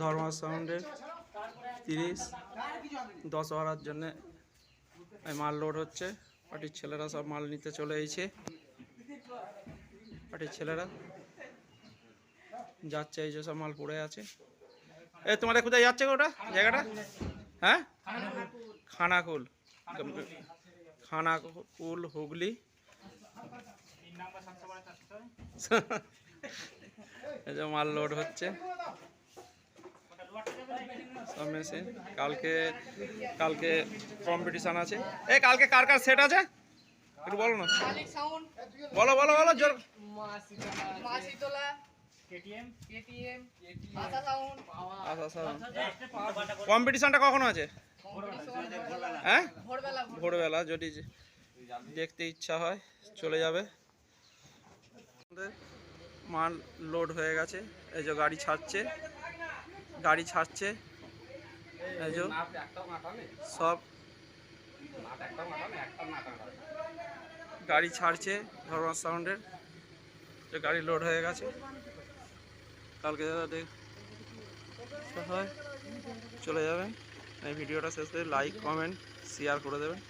ধর্মা সাউন্ডের তিরিশ দশহরার জন্যে এই মাল লোড হচ্ছে। পার্টির ছেলেরা সব মাল নিতে চলে এসেছে। পার্টির ছেলেরা যাচ্ছে, এই যে সব মাল পড়ে আছে। এ, তোমাদের কোথায় যাচ্ছে ওটা? জায়গাটা? হ্যাঁ? খানাকুল। খানাকুল, হুগলি। মাল লোড হচ্ছে। মেশিন কালকে কালকে কম্পিটিশন আছে। এ কালকে কার কার সেট আছে? একটু বলো না। বলো বলো বলো জোর। কম্পিটিশনটা কখন আছে? হ্যাঁ? ভোরবেলা যদি দেখতে ইচ্ছা হয় চলে যাবে। মাল লোড হয়ে গেছে। এই যে গাড়ি ছাড়ছে। গাড়ি ছাড়ছে। এই যে সব গাড়ি ছাড়ছে ধর্ম সাউন্ডের। যে গাড়ি লোড হয়ে গেছে। কালকে দেখ হয় চলে যাবেন। এই ভিডিওটা শেষ করে লাইক কমেন্ট শেয়ার করে দেবেন।